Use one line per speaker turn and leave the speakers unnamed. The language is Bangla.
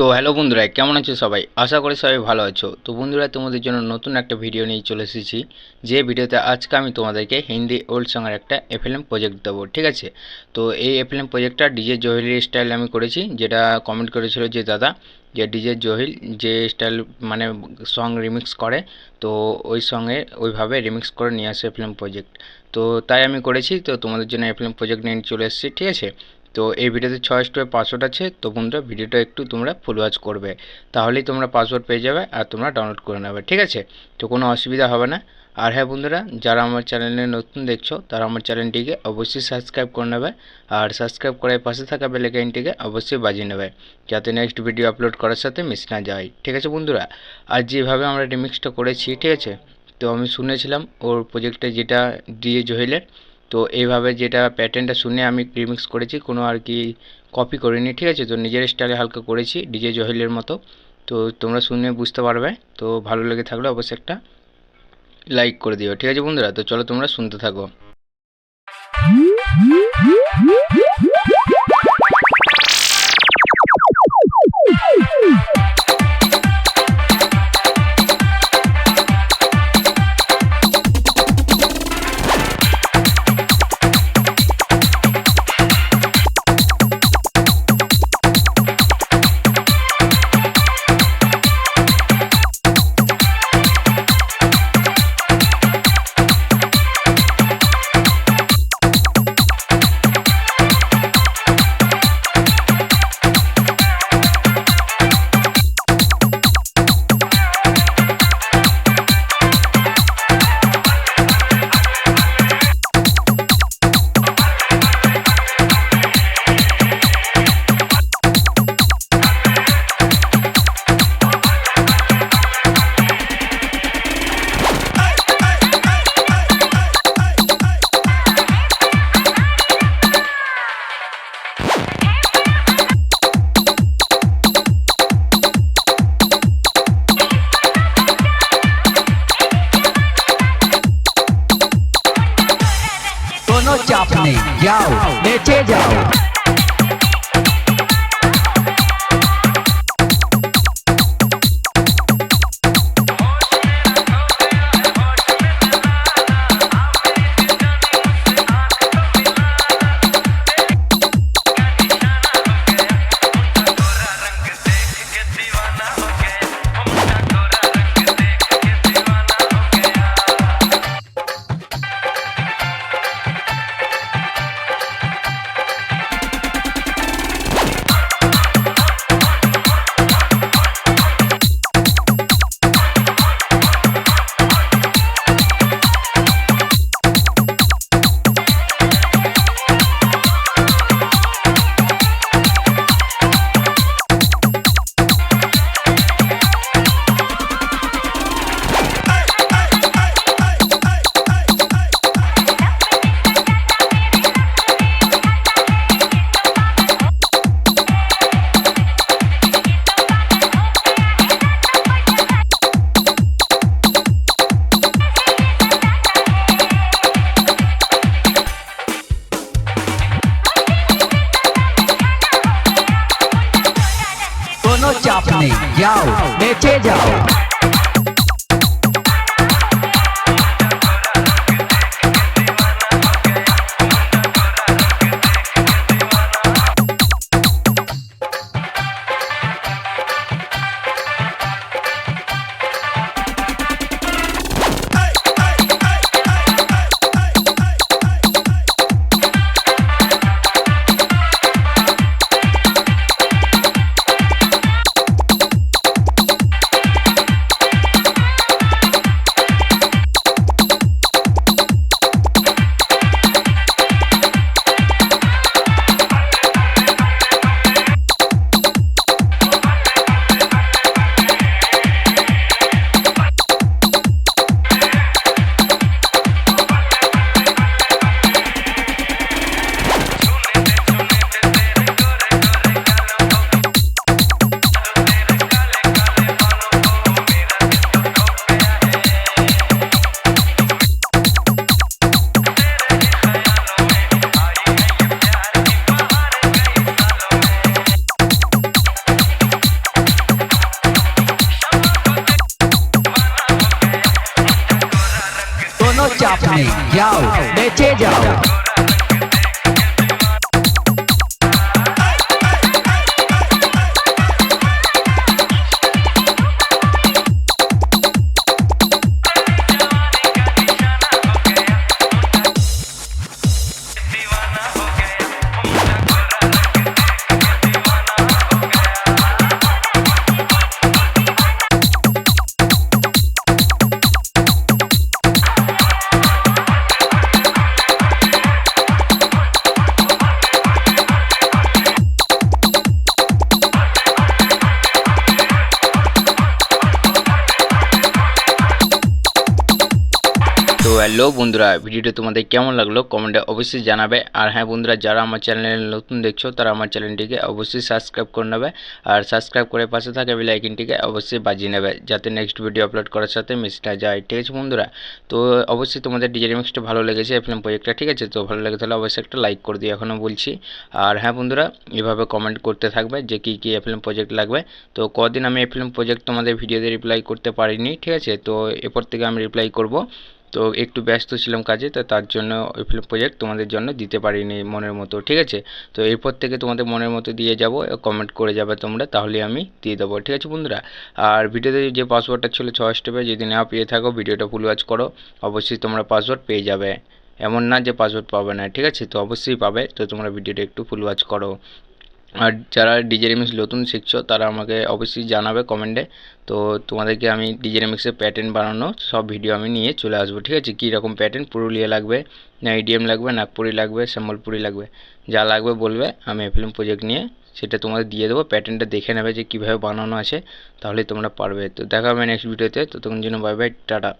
তো হ্যালো বন্ধুরা, কেমন আছো সবাই? আশা করি সবাই ভালো আছো। তো বন্ধুরা, তোমাদের জন্য নতুন একটা ভিডিও নিয়ে চলে এসেছি। যে ভিডিওতে আজকে আমি তোমাদেরকে হিন্দি ওল্ড সঙ্গের একটা এফএলএম প্রজেক্ট দেবো, ঠিক আছে? তো এই এফএলএম প্রজেক্টটা ডিজে জহিলি স্টাইল আমি করেছি, যেটা কমেন্ট করেছিল যে দাদা, যে ডিজে জহিল যে স্টাইল মানে সং রিমিক্স করে, তো ওই সঙ্গে ওইভাবে রিমিক্স করে নিয়ে আসে এফএলএম প্রজেক্ট তো তাই আমি করেছি, তো তোমাদের জন্য এফএলএম প্রজেক্ট নিয়ে চলে এসেছি, ঠিক আছে? তো এই ভিডিওতে ছয় স্টোরে পাসওয়ার্ড আছে, তো বন্ধুরা ভিডিওটা একটু তোমরা ফুল ওয়াচ করবে। তাহলেই তোমরা পাসওয়ার্ড পেয়ে যাবে আর তোমরা ডাউনলোড করে নেবে, ঠিক আছে? তো কোনো অসুবিধা হবে না। আর হ্যাঁ বন্ধুরা, যারা আমার চ্যানেলে নতুন দেখছ, তারা আমার চ্যানেলটিকে অবশ্যই সাবস্ক্রাইব করে নেবে আর সাবস্ক্রাইব করার পাশে থাকা বেলাইকানটিকে অবশ্যই বাজিয়ে নেবে, যাতে নেক্সট ভিডিও আপলোড করার সাথে মিস না যায়, ঠিক আছে বন্ধুরা? আর যেভাবে আমরা রিমিক্সটা করেছি, ঠিক আছে? তো আমি শুনেছিলাম ওর প্রজেক্টে যেটা দিয়ে জহিলের তো এইভাবে যেটা প্যাটার্নটা শুনে আমি রিমিক্স করেছি, কোনো আর কি কপি করিনি, ঠিক আছে? তো নিজের স্টাইলে হালকা করেছি ডিজে জহিলের মতো। তো তোমরা শুনে বুঝতে পারবে, তো ভালো লেগে থাকলে অবশ্যই একটা লাইক করে দিও, ঠিক আছে বন্ধুরা? তো চলো তোমরা শুনতে থাকো।
চাপ নেই যাও চাপ নেই যাও চাপ নেই যাও বেঁচে যাও।
হ্যালো বন্ধুরা, ভিডিওটা তোমাদের কেমন লাগল কমেন্টে অবশ্যই জানাবে। আর হ্যাঁ বন্ধুরা, যারা আমার চ্যানেলে নতুন দেখছ, তারা আমার চ্যানেলটিকে অবশ্যই সাবস্ক্রাইব করে নেবে। আর সাবস্ক্রাইব করে পাশে থাকা বেল আইকনটিকে অবশ্যই বাজিয়ে নেবে, যাতে নেক্সট ভিডিও আপলোড করার সাথে মেসেজটা যায়। ঠিক আছে বন্ধুরা, তো অবশ্যই তোমাদের ডিজে রিমিক্সটা ভালো লেগেছে ফিল্ম প্রজেক্টটা ঠিক আছে? তো ভালো লেগে তাহলে অবশ্যই একটা লাইক করে দিও, এখনও বলছি। আর হ্যাঁ বন্ধুরা, এভাবে কমেন্ট করতে থাকবে যে কী কী ফিল্ম প্রজেক্ট লাগবে। তো কদিন আমি ফিল্ম প্রজেক্ট তোমাদের ভিডিওতে রিপ্লাই করতে পারিনি, ঠিক আছে? তো এরপর থেকে আমি রিপ্লাই করব। তো একটু ব্যস্ত ছিলাম কাজে, তো তার জন্য ওই ফিল্ম প্রজেক্ট তোমাদের জন্য দিতে পারিনি মনের মতো, ঠিক আছে? তো এরপর থেকে তোমাদের মনের মতো দিয়ে যাব কমেন্ট করে যাবে তোমরা, তাহলে আমি দিয়ে দেবো, ঠিক আছে বন্ধুরা? আর ভিডিওতে যে পাসওয়ার্ডটা ছিল ছয় স্টেপে যদি না পেয়ে থাকো ভিডিওটা ফুল ওয়াচ করো, অবশ্যই তোমরা পাসওয়ার্ড পেয়ে যাবে। এমন না যে পাসওয়ার্ড পাবে না, ঠিক আছে? তো অবশ্যই পাবে, তো তোমরা ভিডিওটা একটু ফুল ওয়াচ করো। আর যারা ডিজে রিমিক্স নতুন শিখছো, তারা আমাকে অবশ্যই জানাবে কমেন্টে। তো তোমাদেরকে আমি ডিজে রিমিক্সের প্যাটার্ন বানানো সব ভিডিও আমি নিয়ে চলে আসব, ঠিক আছে? কীরকম প্যাটার্ন পুরুলিয়া লাগবে, না ইডিএম লাগবে, নাগপুরি লাগবে, সম্বলপুরি লাগবে। যা লাগবে বলবে, আমি ফিল্ম প্রজেক্ট নিয়ে সেটা তোমাদের দিয়ে দেবো। প্যাটার্নটা দেখে নেবে যে কীভাবে বানানো আছে, তাহলে তোমরা পারবে। তো দেখা হবে নেক্সট ভিডিওতে ততক্ষণ জন্য বাই বাই টাটা।